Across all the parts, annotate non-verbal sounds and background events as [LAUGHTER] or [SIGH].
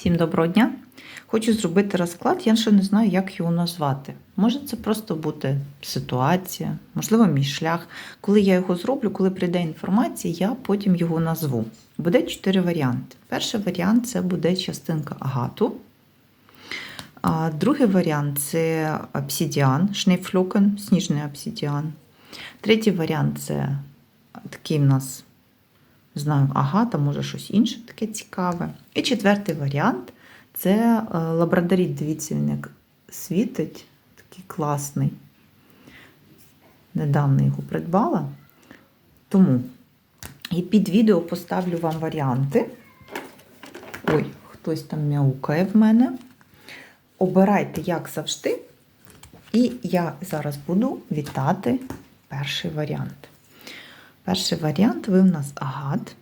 Всім доброго дня! Хочу зробити розклад, я ще не знаю, як його назвати. Може, це просто буде ситуація, можливо, мій шлях. Коли я його зроблю, коли прийде інформація, я потім його назву. Буде чотири варіанти. Перший варіант це буде частинка агату. А другий варіант це обсидіан, шнейфлюкен, сніжний обсидіан. Третій варіант це такий в нас, знаю, агата, може щось інше таке цікаве. І четвертий варіант це е, лабрадоріт, дивіться, він як світить, такий класний. Недавно його придбала. Тому і під відео поставлю вам варіанти. Ой, хтось там мяукає в мене. Обирайте, як завжди. І я зараз буду вітати перший варіант. Перший варіант ви в нас агат.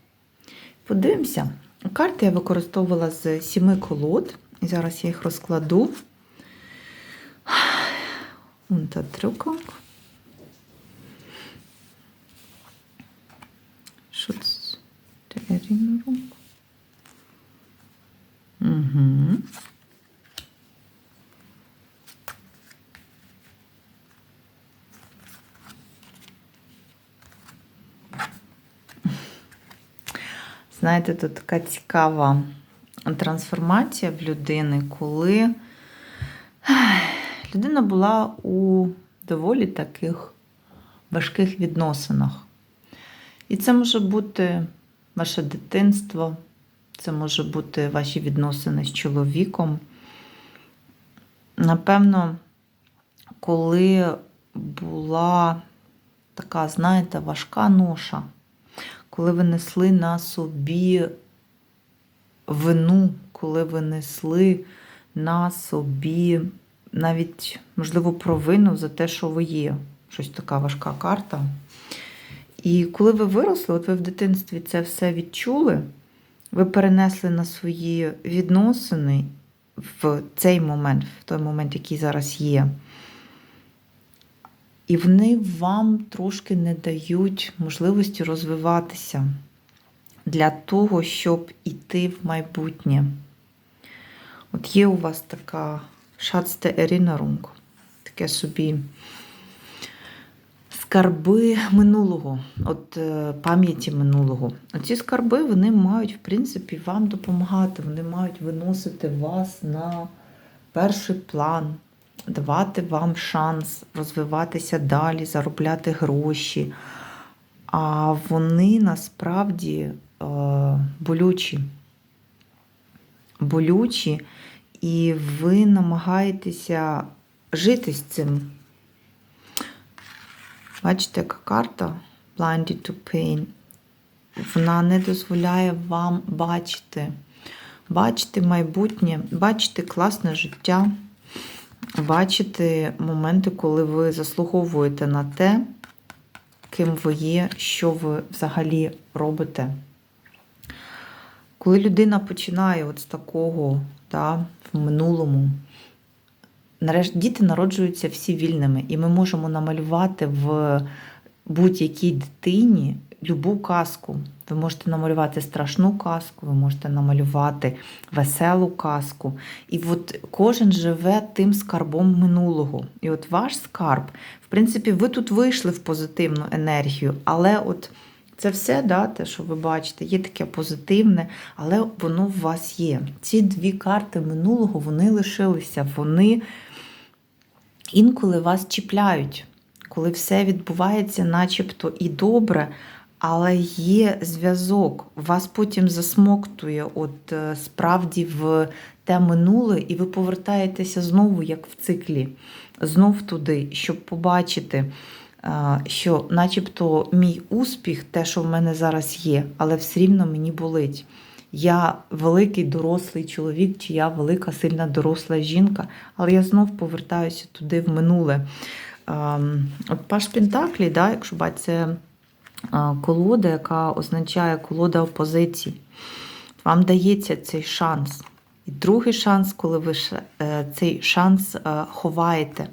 Подивимося. Карти я використовувала з сіми колод. Зараз я їх розкладу. Der Erinnerung. Угу. Знаєте, тут така цікава трансформація в людини, коли людина була у доволі таких важких відносинах. І це може бути ваше дитинство, це може бути ваші відносини з чоловіком. Напевно, коли була така, знаєте, важка ноша, коли ви несли на собі вину, коли ви несли на собі навіть, можливо, провину за те, що ви є. Щось така важка карта. І коли ви виросли, от ви в дитинстві це все відчули, ви перенесли на свої відносини в цей момент, в той момент, який зараз є. І вони вам трошки не дають можливості розвиватися для того, щоб іти в майбутнє. От є у вас така шацте Erinnerung, таке собі скарби минулого, от е, пам'яті минулого. Оці скарби вони мають, в принципі, вам допомагати, вони мають виносити вас на перший план, давати вам шанс розвиватися далі, заробляти гроші. А вони насправді е, болючі. Болючі, і ви намагаєтеся жити з цим. Бачите, яка карта Blinded to Pain. Вона не дозволяє вам бачити, бачити майбутнє, бачити класне життя, бачити моменти, коли ви заслуговуєте на те, ким ви є, що ви взагалі робите. Коли людина починає от з такого, да, в минулому, нарешті діти народжуються всі вільними, і ми можемо намалювати в будь-якій дитині любу казку. Ви можете намалювати страшну казку, ви можете намалювати веселу казку. І от кожен живе тим скарбом минулого. І от ваш скарб, в принципі, ви тут вийшли в позитивну енергію, але от це все, да, те, що ви бачите, є таке позитивне, але воно в вас є. Ці дві карти минулого вони лишилися, вони інколи вас чіпляють, коли все відбувається, начебто і добре, але є зв'язок, вас потім засмоктує, от е, справді в те минуле, і ви повертаєтеся знову, як в циклі, знов туди, щоб побачити, е, що, начебто, мій успіх, те, що в мене зараз є, але все рівно мені болить. Я великий дорослий чоловік, чи я велика, сильна доросла жінка, але я знов повертаюся туди в минуле. Ем, От Паш Пентаклі, да, якщо бачите, колода, яка означає колода опозиції. Вам дається цей шанс. І другий шанс, коли ви е, цей шанс е, ховаєте.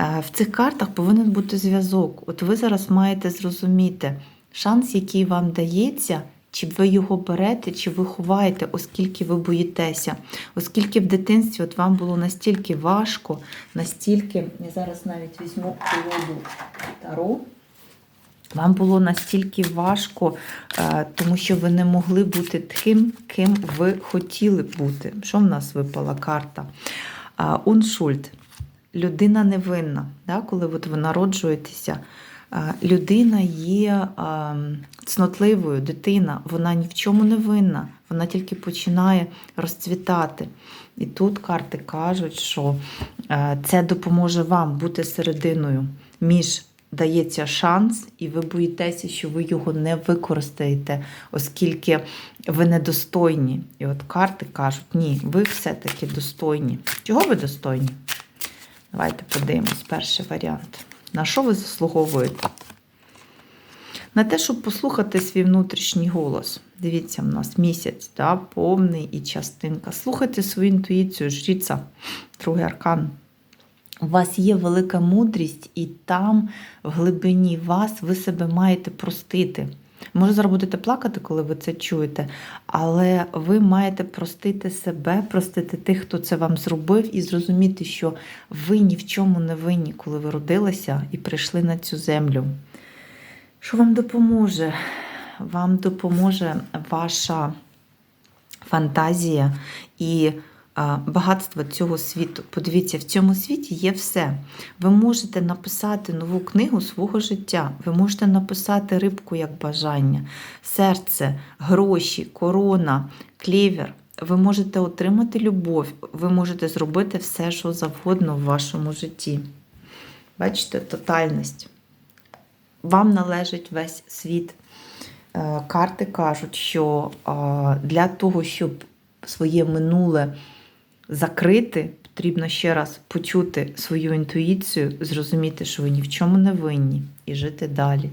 Е, В цих картах повинен бути зв'язок. От ви зараз маєте зрозуміти, шанс, який вам дається, чи ви його берете, чи ви ховаєте, оскільки ви боїтеся, оскільки в дитинстві от вам було настільки важко, настільки, я зараз навіть візьму колоду Таро. Вам було настільки важко, е, тому що ви не могли бути тим, ким ви хотіли бути. Що в нас випала карта? Уншульт. Людина невинна. Да? Коли от ви народжуєтеся, людина є цнотливою, дитина, вона ні в чому не винна, вона тільки починає розцвітати. І тут карти кажуть, що е, це допоможе вам бути серединою між дається шанс, і ви боїтеся, що ви його не використаєте, оскільки ви недостойні. І от карти кажуть, ні, ви все-таки достойні. Чого ви достойні? Давайте подивимось перший варіант. На що ви заслуговуєте? На те, щоб послухати свій внутрішній голос. Дивіться, в нас місяць, да, повний і частинка. Слухайте свою інтуїцію, жріця, другий аркан. У вас є велика мудрість, і там, в глибині вас, ви себе маєте простити. Може, зараз будете плакати, коли ви це чуєте, але ви маєте простити себе, простити тих, хто це вам зробив, і зрозуміти, що ви ні в чому не винні, коли ви родилися і прийшли на цю землю. Що вам допоможе? Вам допоможе ваша фантазія і багатства цього світу. Подивіться, в цьому світі є все. Ви можете написати нову книгу свого життя, ви можете написати рибку як бажання, серце, гроші, корона, клівер. Ви можете отримати любов, ви можете зробити все, що завгодно в вашому житті. Бачите, тотальність. Вам належить весь світ. Е, карти кажуть, що для того, щоб своє минуле закрити, потрібно ще раз почути свою інтуїцію, зрозуміти, що ви ні в чому не винні, і жити далі.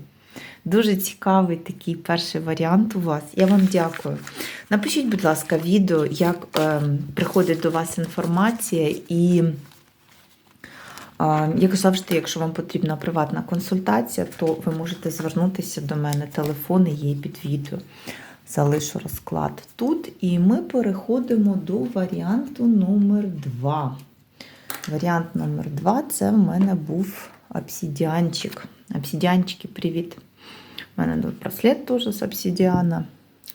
Дуже цікавий такий перший варіант у вас. Я вам дякую. Напишіть, будь ласка, відео, як е, приходить до вас інформація, і, е, як завжди, якщо вам потрібна приватна консультація, то ви можете звернутися до мене. Телефони є під відео залишу розклад тут. І ми переходимо до варіанту номер 2. Варіант номер 2 це в мене був обсидіанчик. Обсидіанчики, привіт. У мене тут браслет теж з обсидіана.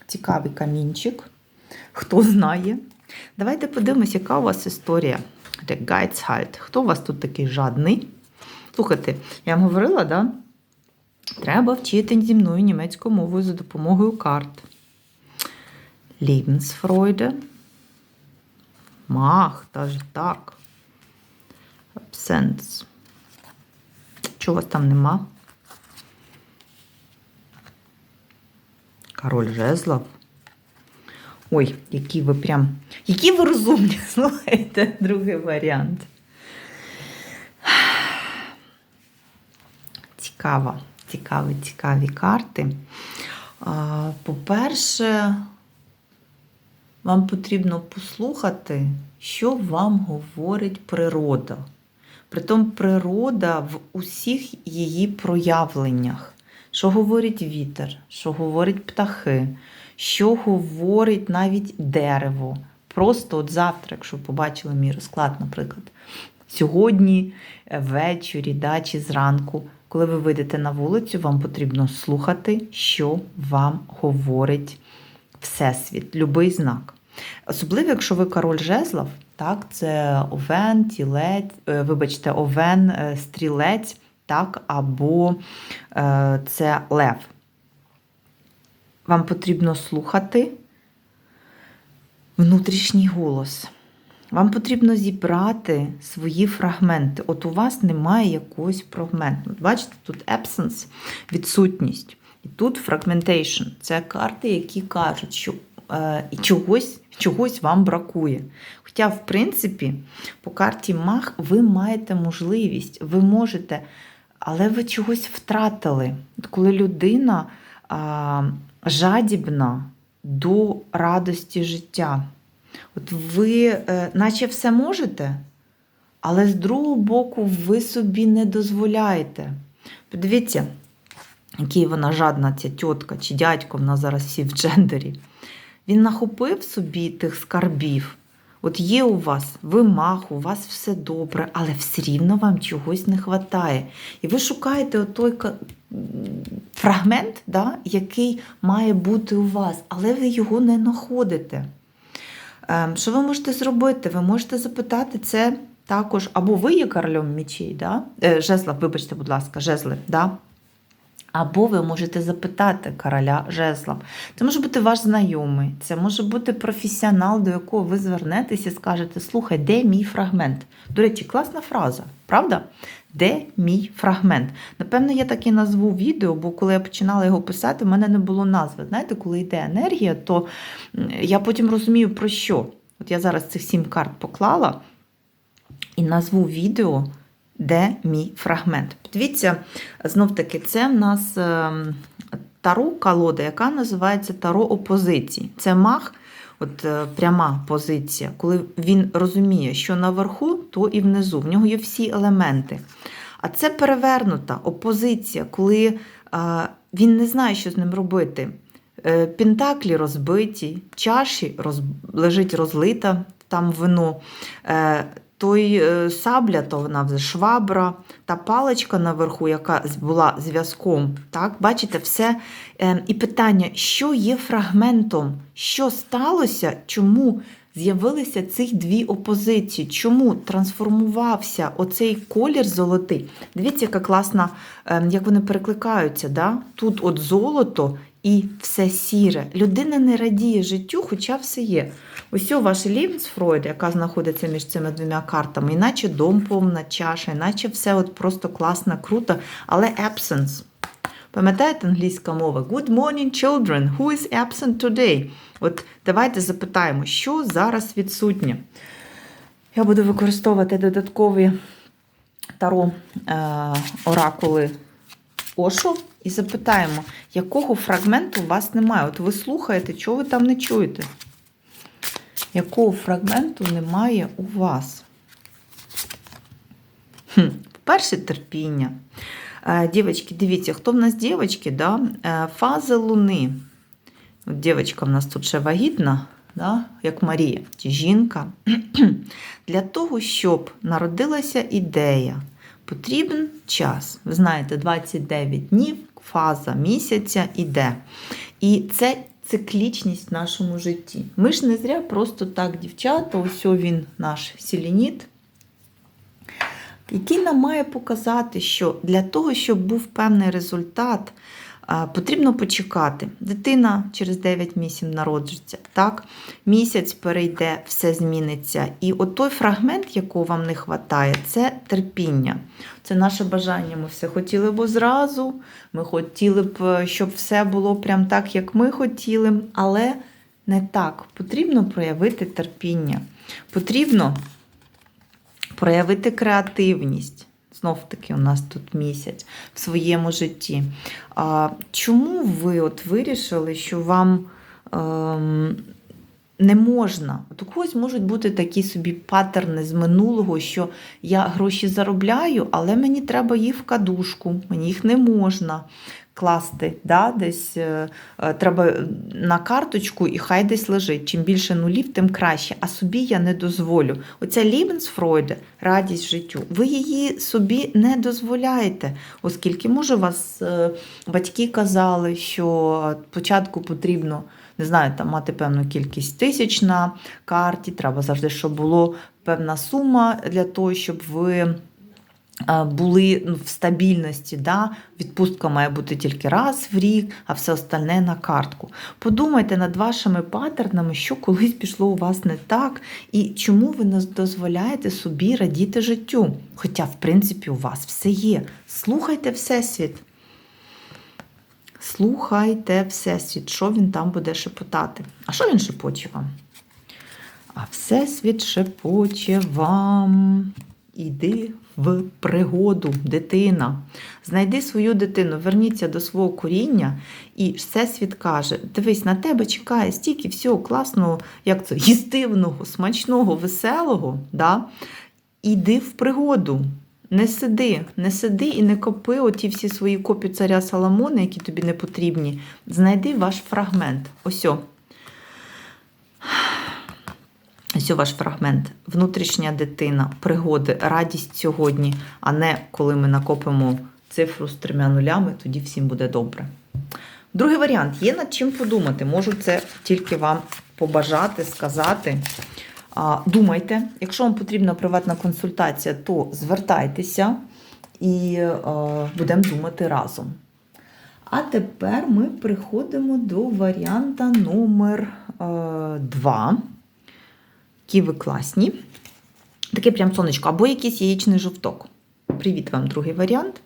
Цікавий камінчик. Хто знає. Давайте подивимось, яка у вас історія. Гайцхальт. Хто у вас тут такий жадний? Слухайте, я вам говорила, да? Треба вчити зі мною німецьку мову за допомогою карт. Lebensfreude. Мах, даже так. Абсенс. Чого вас там нема? Король жезлов. Ой, які ви прям. Які ви розумні, [LAUGHS] слухайте, другий варіант. Цікаво, цікаві, цікаві карти. По-перше, вам потрібно послухати, що вам говорить природа. Притом природа в усіх її проявленнях. Що говорить вітер, що говорить птахи, що говорить навіть дерево. Просто от завтра, якщо побачили мій розклад, наприклад, сьогодні ввечері да, чи зранку, коли ви вийдете на вулицю, вам потрібно слухати, що вам говорить Всесвіт, любий знак. Особливо, якщо ви король жезлов, так, це овен, тілець, е, вибачте, овен, е, стрілець, так, або е, це лев. Вам потрібно слухати внутрішній голос. Вам потрібно зібрати свої фрагменти. От у вас немає якогось фрагменту. Бачите, тут absence, відсутність. І тут fragmentation. Це карти, які кажуть, що е, чогось чогось вам бракує. Хоча, в принципі, по карті Мах ви маєте можливість, ви можете, але ви чогось втратили. Коли людина а, жадібна до радості життя, от ви, е, наче все можете, але з другого боку, ви собі не дозволяєте. Подивіться, який вона жадна, ця тітка чи дядько, вона зараз всі в джендері. Він нахопив собі тих скарбів. От є у вас вимах, у вас все добре, але все рівно вам чогось не вистачає. І ви шукаєте м, фрагмент, да, який має бути у вас, але ви його не знаходите. Ем, Що ви можете зробити? Ви можете запитати це також, або ви є королем мечей, да? е, жезла, вибачте, будь ласка, жезли, да? Або ви можете запитати короля жезла. Це може бути ваш знайомий, це може бути професіонал, до якого ви звернетеся і скажете: слухай, де мій фрагмент? До речі, класна фраза, правда? Де мій фрагмент? Напевно, я так і назву відео, бо коли я починала його писати, в мене не було назви. Знаєте, коли йде енергія, то я потім розумію, про що. От я зараз цих сім карт поклала і назву відео, де мій фрагмент. Подивіться, знов таки, це в нас ем, таро колода, яка називається таро опозиції. Це маг, от е, пряма позиція, коли він розуміє, що наверху, то і внизу. В нього є всі елементи. А це перевернута опозиція, коли е, він не знає, що з ним робити. Е, Пентаклі розбиті, чаші роз... лежить розлита там вино. Е, той е, сабля, то вона вже швабра, та паличка наверху, яка була зв'язком. Так, бачите, все. Е, І питання, що є фрагментом, що сталося, чому з'явилися цих дві опозиції, чому трансформувався оцей колір золотий. Дивіться, яка класна, е, як вони перекликаються. Да? Тут от золото і все сіре. Людина не радіє життю, хоча все є. Ось у ваш Лівенсфройд, яка знаходиться між цими двома картами, іначе дом повна чаша, іначе все от просто класно, круто, але absence. Пам'ятаєте англійська мова? Good morning, children. Who is absent today? От давайте запитаємо, що зараз відсутнє. Я буду використовувати додаткові таро е, Ошо і запитаємо, якого фрагменту у вас немає. От ви слухаєте, чого ви там не чуєте? Якого фрагменту немає у вас? Хм, По-перше, терпіння. Е, Дівочки, дивіться, хто в нас дівочки, да? Е, фази луни. От дівчинка в нас тут ще вагітна, да? як Марія, жінка. [CLEARS THROAT] Для того, щоб народилася ідея, потрібен час. Ви знаєте, 29 днів, фаза місяця іде. І це циклічність в нашому житті. Ми ж не зря просто так, дівчата, ось він наш селініт, який нам має показати, що для того, щоб був певний результат, потрібно почекати. Дитина через 9 місяців народжується, так? місяць перейде, все зміниться. І от той фрагмент, якого вам не вистачає, це терпіння. Це наше бажання. Ми все хотіли б зразу. Ми хотіли б, щоб все було прям так, як ми хотіли, але не так. Потрібно проявити терпіння. Потрібно проявити креативність. Знов таки, у нас тут місяць в своєму житті. А, чому ви от вирішили, що вам ем, не можна? От у когось можуть бути такі собі паттерни з минулого, що я гроші заробляю, але мені треба їх в кадушку, мені їх не можна класти. Да? Десь е, е, треба на карточку і хай десь лежить. Чим більше нулів, тим краще. А собі я не дозволю. Оця Лібенсфройде, радість життю, ви її собі не дозволяєте, оскільки, може, вас е, батьки казали, що спочатку потрібно. Не знаю, там мати певну кількість тисяч на карті, треба завжди, щоб було певна сума для того, щоб ви були ну, в стабільності. Да? Відпустка має бути тільки раз в рік, а все остальне на картку. Подумайте над вашими паттернами, що колись пішло у вас не так, і чому ви не дозволяєте собі радіти життю. Хоча, в принципі, у вас все є. Слухайте Всесвіт. Слухайте Всесвіт, що він там буде шепотати. А що він шепоче вам? А Всесвіт шепоче вам. Іди в пригоду, дитина. Знайди свою дитину, верніться до свого коріння, і Всесвіт каже: дивись, на тебе чекає стільки всього класного, як це, їстивного, смачного, веселого. Да? Іди в пригоду. Не сиди, не сиди і не копи оті всі свої копії царя Соломона, які тобі не потрібні. Знайди ваш фрагмент. Ось. о. Ось ваш фрагмент. Внутрішня дитина, пригоди, радість сьогодні, а не коли ми накопимо цифру з трьома нулями, тоді всім буде добре. Другий варіант є над чим подумати. Можу це тільки вам побажати, сказати. Думайте, якщо вам потрібна приватна консультація, то звертайтеся і е, будемо думати разом. А тепер ми приходимо до варіанта номер 2. Які ви класні. Таке прям сонечко, або якийсь яєчний жовток. Привіт вам, другий варіант.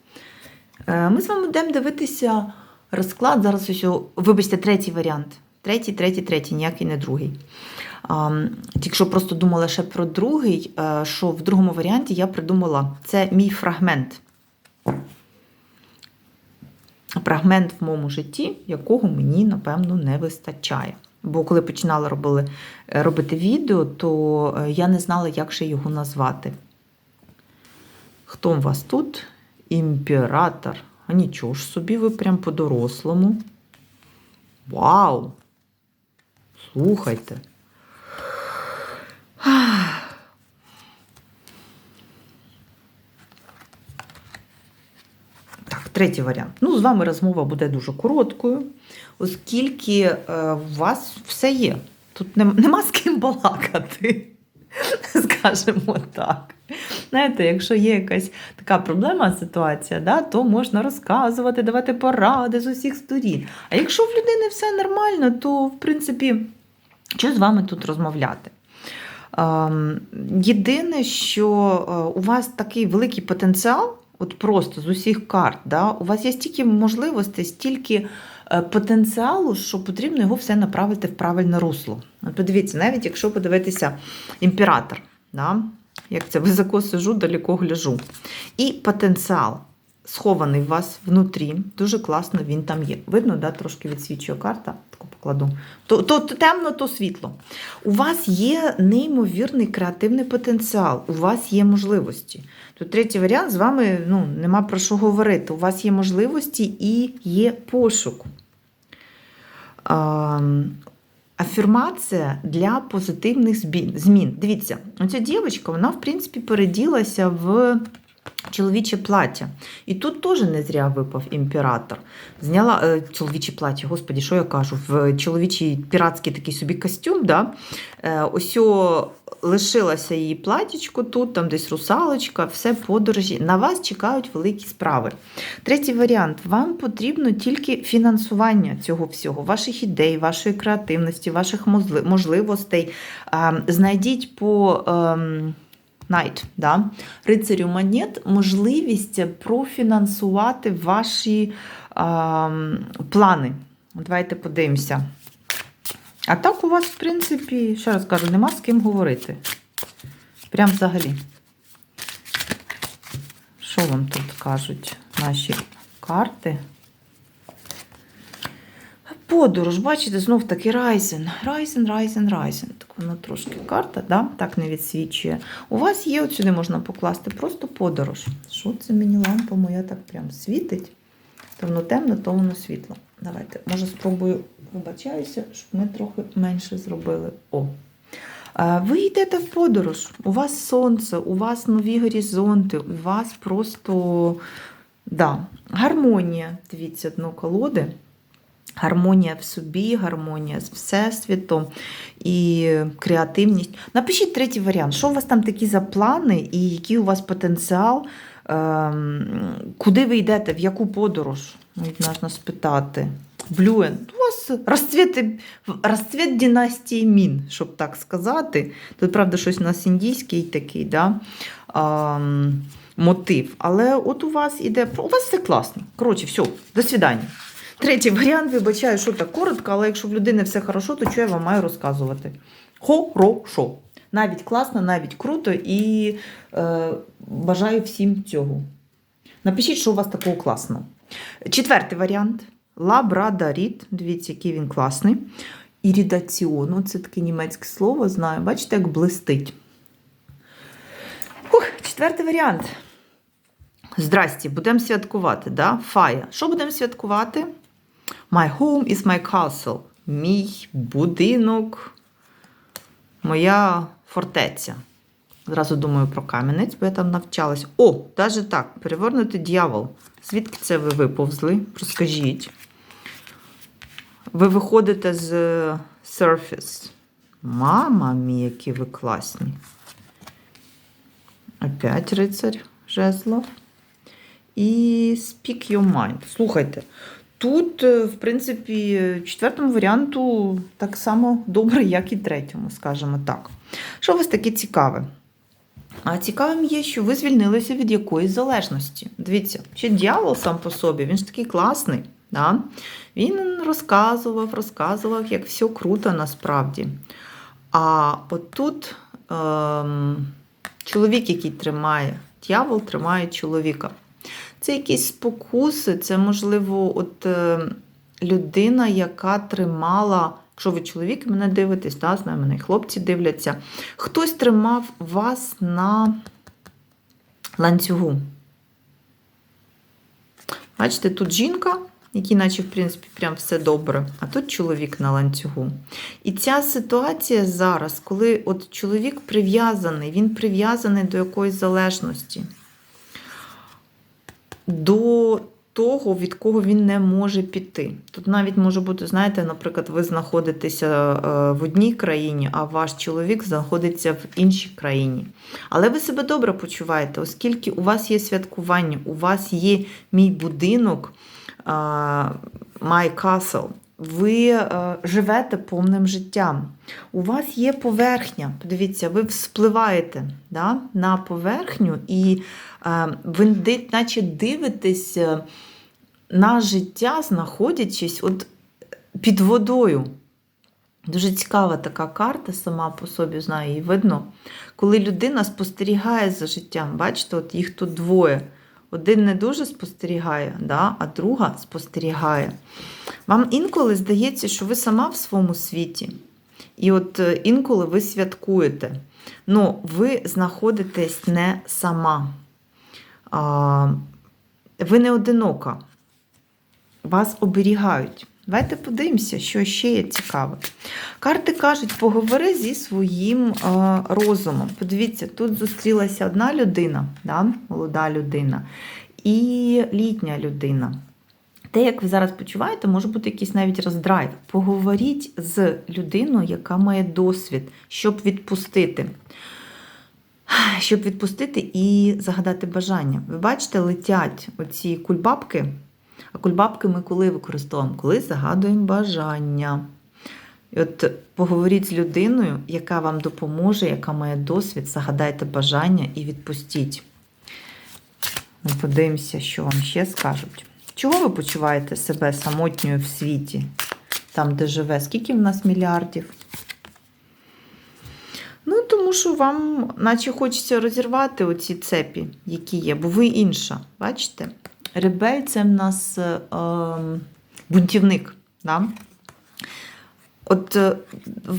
Е, Ми з вами будемо дивитися розклад. Зараз ось, вибачте, третій варіант. Третій, третій, третій, ніякий не другий. А, Тільки що просто думала ще про другий, е, що в другому варіанті я придумала це мій фрагмент. Фрагмент в моєму житті, якого мені, напевно, не вистачає. Бо коли починала робили, е, робити відео, то е, я не знала, як ще його назвати. Хто у вас тут? Імператор. А нічого ж собі, ви прям по-дорослому. Вау! Слухайте. Так, третій варіант. Ну, з вами розмова буде дуже короткою, оскільки е, у вас все є. Тут нем- нема з ким балакати, [LAUGHS] скажімо так. Знаєте, якщо є якась така проблема, ситуація, да, то можна розказувати, давати поради з усіх сторін. А якщо в людини все нормально, то в принципі, що з вами тут розмовляти? Ем, Єдине, що е, у вас такий великий потенціал, от просто з усіх карт, да, у вас є стільки можливостей, стільки потенціалу, що потрібно його все направити в правильне русло. Подивіться, навіть якщо подивитися імператор, да, як це [LAUGHS] високо сижу, далеко гляжу. І потенціал схований у вас внутрі, дуже класно він там є. Видно, да, трошки відсвічує карта, таку покладу. То, то, то темно, то світло. У вас є неймовірний креативний потенціал, у вас є можливості. Тут третій варіант з вами ну, нема про що говорити. У вас є можливості і є пошук. Ем, Афірмація для позитивних змін. Дивіться, оця дівчинка, вона, в принципі, переділася в чоловіче плаття. І тут теж не зря випав імператор. Зняла е, чоловіче плаття, господі, що я кажу? В чоловічий піратський такий собі костюм. Да? Е, ось о, лишилося її платічко тут, там десь русалочка, все подорожі. На вас чекають великі справи. Третій варіант: вам потрібно тільки фінансування цього всього, ваших ідей, вашої креативності, ваших можливостей. Е, Знайдіть по. ем, Найт, да? рицарю монет, можливість профінансувати ваші ем, плани. Давайте подивимося. А так у вас, в принципі, ще раз кажу, нема з ким говорити. Прям взагалі. Що вам тут кажуть наші карти? Подорож, бачите, знов таки Райзен. Райзен, Райзен, Райзен. Так воно трошки карта, да? так не відсвічує. У вас є, от сюди можна покласти просто подорож. Що це мені лампа моя так прям світить? То воно темно, то воно світло. Давайте, може, спробую, вибачаюся, щоб ми трохи менше зробили. О. Ви йдете в подорож, у вас сонце, у вас нові горизонти, у вас просто да, гармонія. Дивіться, дно колоди. Гармонія в собі, гармонія з Всесвітом і креативність. Напишіть третій варіант. Що у вас там такі за плани і який у вас потенціал? Ем, куди ви йдете, в яку подорож? Можна спитати. Блюен. У вас розцвіт, розцвіт династії Мін, щоб так сказати. Тут, правда, щось у нас індійський такий, да? ем, мотив. Але от у вас іде. У вас все класно. Коротше, все, до свидання. Третій варіант, вибачаю, що так коротко, але якщо в людини все хорошо, то що я вам маю розказувати? Хорошо. Навіть класно, навіть круто і е, бажаю всім цього. Напишіть, що у вас такого класного. Четвертий варіант. Лабрадаріт. Дивіться, який він класний. Ірідаціону, це таке німецьке слово, знаю. Бачите, як блистить. Ух, четвертий варіант. Здрасті, будемо святкувати, да? Фая. Що будемо святкувати? My home is my castle. Мій будинок, моя фортеця. Зразу думаю про кам'янець, бо я там навчалась. О, навіть так, перевернути дьявол. Звідки це ви виповзли? Розкажіть. Ви виходите з Surface. Мама мій, які ви класні. Опять рицарь жезлов. І Speak Your Mind. Слухайте, тут, е, в принципі, четвертому варіанту так само добре, як і третьому, скажімо так. Що вас таке цікаве? А цікавим є, що ви звільнилися від якоїсь залежності. Дивіться, ще дьявол сам по собі, він ж такий класний. Да? Він розказував, розказував, як все круто насправді. А отут ем, чоловік, який тримає, дьявол тримає чоловіка. Це якісь спокуси, це, можливо, от е, людина, яка тримала, якщо ви чоловік мене дивитесь, да, знаю, мене і хлопці дивляться, хтось тримав вас на ланцюгу. Бачите, тут жінка, якій наче, в принципі, прям все добре, а тут чоловік на ланцюгу. І ця ситуація зараз, коли от чоловік прив'язаний, він прив'язаний до якоїсь залежності, до того, від кого він не може піти. Тут навіть може бути, знаєте, наприклад, ви знаходитеся е, в одній країні, а ваш чоловік знаходиться в іншій країні. Але ви себе добре почуваєте, оскільки у вас є святкування, у вас є мій будинок, е, My Castle. Ви е, живете повним життям. У вас є поверхня. Подивіться, ви вспливаєте да, на поверхню, і ви наче дивитесь е, на життя, знаходячись от під водою. Дуже цікава така карта, сама по собі знаю, її видно. Коли людина спостерігає за життям, бачите, от їх тут двоє. Один не дуже спостерігає, да, а друга спостерігає. Вам інколи здається, що ви сама в своєму світі. І от е, інколи ви святкуєте. Ну, ви знаходитесь не сама. Ви не одинока. Вас оберігають. Давайте подивимося, що ще є цікаве. Карти кажуть, поговори зі своїм е, розумом. Подивіться, тут зустрілася одна людина, да? молода людина, і літня людина. Те, як ви зараз почуваєте, може бути якийсь навіть роздрайв. Поговоріть з людиною, яка має досвід, щоб відпустити. [SIGHS] Щоб відпустити і загадати бажання. Ви бачите, летять оці кульбабки. А кульбабки ми коли використовуємо? Коли загадуємо бажання. І от поговоріть з людиною, яка вам допоможе, яка має досвід, загадайте бажання і відпустіть. Ми подивимося, що вам ще скажуть. Чого ви почуваєте себе самотньою в світі, там, де живе? Скільки в нас мільярдів? Ну, вам, наче хочеться розірвати оці цепі, які є, бо ви інша. Бачите? Ребель це в нас е, ем, бунтівник. Да? От е,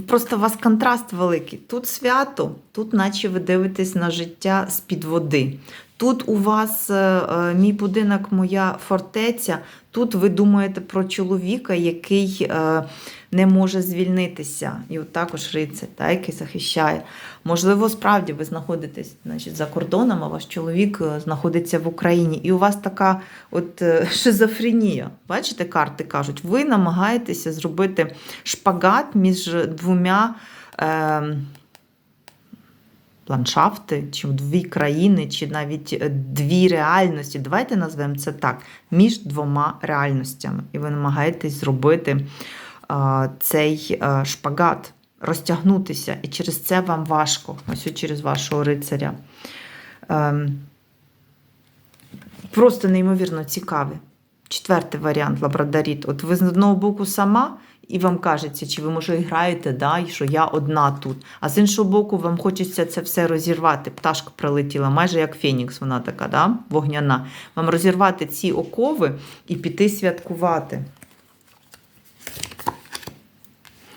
просто у вас контраст великий. Тут свято, тут, наче ви дивитесь на життя з-під води. Тут у вас е, е, мій будинок, моя фортеця. Тут ви думаєте про чоловіка, який не може звільнитися. І от також рицар, та, який захищає. Можливо, справді ви знаходитесь значить, за кордоном, а ваш чоловік е, знаходиться в Україні. І у вас така от е, [LAUGHS] шизофренія. Бачите, карти кажуть, ви намагаєтеся зробити шпагат між двома. Е, ландшафти, чи дві країни, чи навіть е, дві реальності. Давайте назвемо це так: між двома реальностями. І ви намагаєтесь зробити цей шпагат, розтягнутися. І через це вам важко, ось через вашого рицаря. Ем, просто неймовірно цікавий. Четвертий варіант лабрадаріт. От ви з одного боку сама, і вам кажеться, чи ви може граєте, да, і що я одна тут. А з іншого боку, вам хочеться це все розірвати. Пташка прилетіла, майже як Фенікс, вона така, да, вогняна. Вам розірвати ці окови і піти святкувати.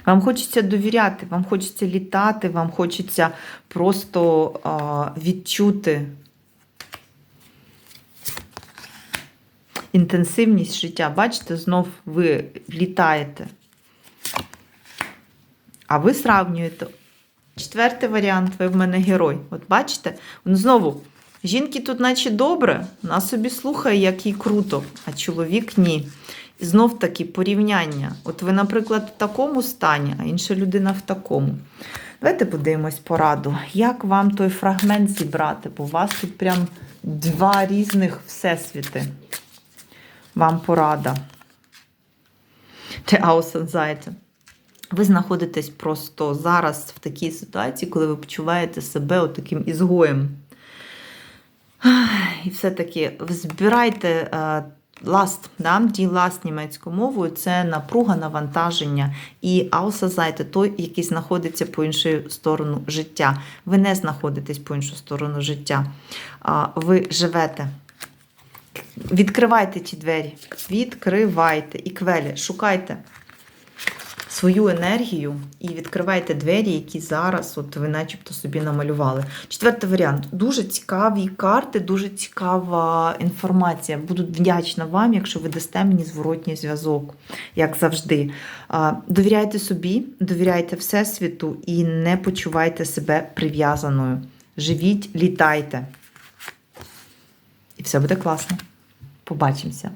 Вам хочеться довіряти, вам хочеться літати, вам хочеться просто а, відчути інтенсивність життя. Бачите, знов ви літаєте. А ви сравнюєте. Четвертий варіант, ви в мене герой. От бачите? Знову, жінки тут, наче добре, вона собі слухає, як їй круто, а чоловік ні. Знов таки порівняння. От ви, наприклад, в такому стані, а інша людина в такому. Давайте подивимось пораду. Як вам той фрагмент зібрати? Бо у вас тут прям два різних всесвіти. Вам порада. Der Außenseite. Ви знаходитесь просто зараз в такій ситуації, коли ви почуваєте себе отаким ізгоєм. І все-таки збирайте ласт, да? дій ласт німецькою мовою це напруга, навантаження. І Außenseite – той, який знаходиться по іншу сторону життя. Ви не знаходитесь по іншу сторону життя. Ви живете. Відкривайте ті двері. Відкривайте. І квелі, шукайте свою енергію і відкривайте двері, які зараз от ви начебто собі намалювали. Четвертий варіант. Дуже цікаві карти, дуже цікава інформація. Буду вдячна вам, якщо ви дасте мені зворотній зв'язок, як завжди. Довіряйте собі, довіряйте Всесвіту і не почувайте себе прив'язаною. Живіть, літайте. І все буде класно. Побачимося.